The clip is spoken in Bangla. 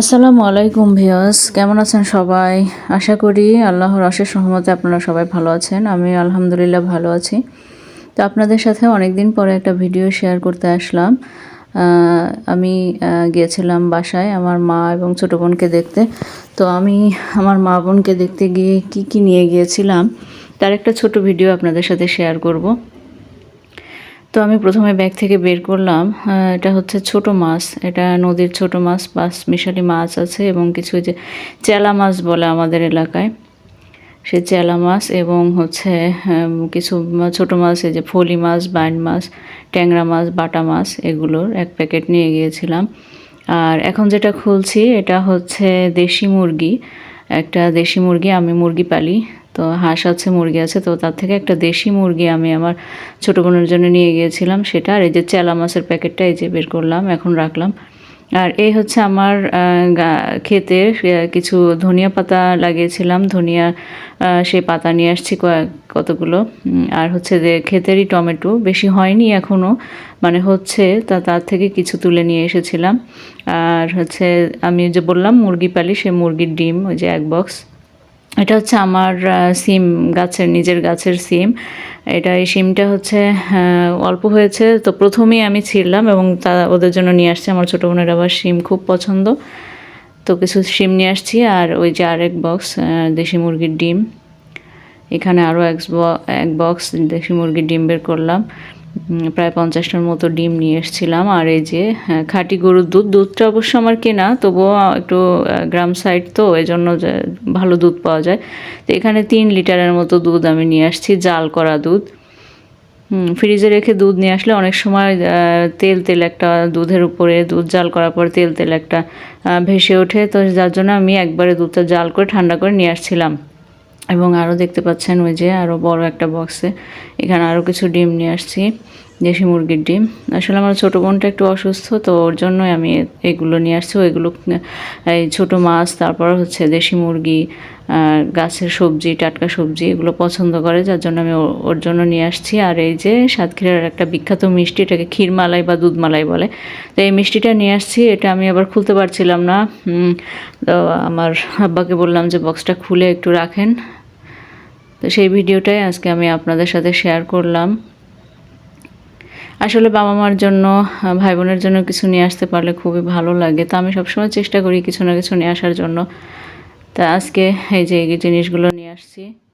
আসসালামু আলাইকুম ভিউয়ার্স, কেমন আছেন সবাই? আশা করি আল্লাহর অশেষ সহমতে আপনারা সবাই ভালো আছেন, আমি আলহামদুলিল্লাহ ভালো আছি। তো আপনাদের সাথে অনেক দিন পরে একটা ভিডিও শেয়ার করতে আসলাম। আমি গিয়েছিলাম বাসায় আমার মা এবং ছোটো বোনকে দেখতে। তো আমি আমার মা বোনকে দেখতে গিয়ে কি কি নিয়ে গিয়েছিলাম, তার একটা ছোট ভিডিও আপনাদের সাথে শেয়ার করব। তো আমি প্রথমে ব্যাগ থেকে বের করলাম। এটা হচ্ছে ছোট মাছ। এটা নদীর ছোট মাছ, পাঁচ মিশালি মাছ আছে এবং কিছু যে চেলা মাছ বলে আমাদের এলাকায়। সে চেলা মাছ এবং হচ্ছে কিছু ছোট মাছ, এই যে ফলি মাছ, বাইন মাছ, ট্যাংরা মাছ, বাটা মাছ, এগুলোর এক প্যাকেট নিয়ে গিয়েছিলাম। আর এখন যেটা খুলছি, এটা হচ্ছে দেশি মুরগি। একটা দেশি মুরগি, আমি মুরগি পালি। তো হাঁস আছে, মুরগি আছে, তো তার থেকে একটা দেশি মুরগি আমি আমার ছোটো বোনের জন্য নিয়ে গিয়েছিলাম সেটা। আর এই যে চেলা মাছের প্যাকেটটা এই যে বের করলাম, এখন রাখলাম। আর এই হচ্ছে আমার ক্ষেতের কিছু ধনিয়া পাতা লাগিয়েছিলাম। ধনিয়া সেই পাতা নিয়ে আসছি কতগুলো। আর হচ্ছে যে ক্ষেতেরই টমেটো, বেশি হয়নি এখনও মানে হচ্ছে তা, তার থেকে কিছু তুলে নিয়ে এসেছিলাম। আর হচ্ছে আমি যে বললাম মুরগি পালি সে মুরগির ডিম, ওই যে এক বক্স এটা হচ্ছে আমার সিম, গাছের, নিজের গাছের সিম। এটা এই সিমটা হচ্ছে অল্প হয়েছে, তো প্রথমেই আমি ছিঁড়লাম এবং তা ওদের জন্য নিয়ে আসছি। আমার ছোটো বোনের আবার সিম খুব পছন্দ। তো কিছু সিম নিয়ে আসছি আর ওই যে আরেক বক্স দেশি মুরগির ডিম। এখানে আরও এক বক্স দেশি মুরগির ডিম বের করলাম। প্রায় পঞ্চাশটার মতো ডিম নিয়ে এসেছিলাম। আর এই যে হ্যাঁ, খাঁটি গরুর দুধ দুধটা অবশ্য আমার কেনা তবুও একটু গ্রাম সাইড তো এই জন্য ভালো দুধ পাওয়া যায়। তো এখানে তিন লিটারের মতো দুধ আমি নিয়ে আসছি জাল করা দুধ। ফ্রিজে রেখে দুধ নিয়ে আসলে অনেক সময় তেল তেল একটা দুধের উপরে দুধ জাল করার পর তেল তেল একটা ভেসে ওঠে। তো যার জন্য আমি একবারে দুধটা জাল করে ঠান্ডা করে নিয়ে আসছিলাম। এবং আরও দেখতে পাচ্ছেন ওই যে আরও বড় একটা বক্সে এখানে আরও কিছু ডিম নিয়ে আসছি, দেশি মুরগির ডিম। আসলে আমার ছোটো বোনটা একটু অসুস্থ, তো ওর জন্যই আমি এগুলো নিয়ে আসছি। ওইগুলো এই ছোটো মাছ, তারপর হচ্ছে দেশি মুরগি গাছের সবজি, টাটকা সবজি, এগুলো পছন্দ করে, যার জন্য আমি ওর জন্য নিয়ে আসছি। আর এই যে সাতক্ষীরার একটা বিখ্যাত মিষ্টি, এটাকে ক্ষীরমালাই বা দুধমালাই বলে। তো এই মিষ্টিটা নিয়ে আসছি, এটা আমি আবার খুলতে পারছিলাম না। তো আমার আব্বাকে বললাম যে বক্সটা খুলে একটু রাখেন। তো সেই ভিডিওটাই আজকে আমি আপনাদের সাথে শেয়ার করলাম। আসলে বাবা মার জন্য ভাই বোনের জন্য কিছু নিয়ে আসতে পারলে খুবই ভালো লাগে। তা আমি সবসময় চেষ্টা করি কিছু না কিছু নিয়ে আসার জন্য। তা আজকে এই যে এই জিনিসগুলো নিয়ে আসছি।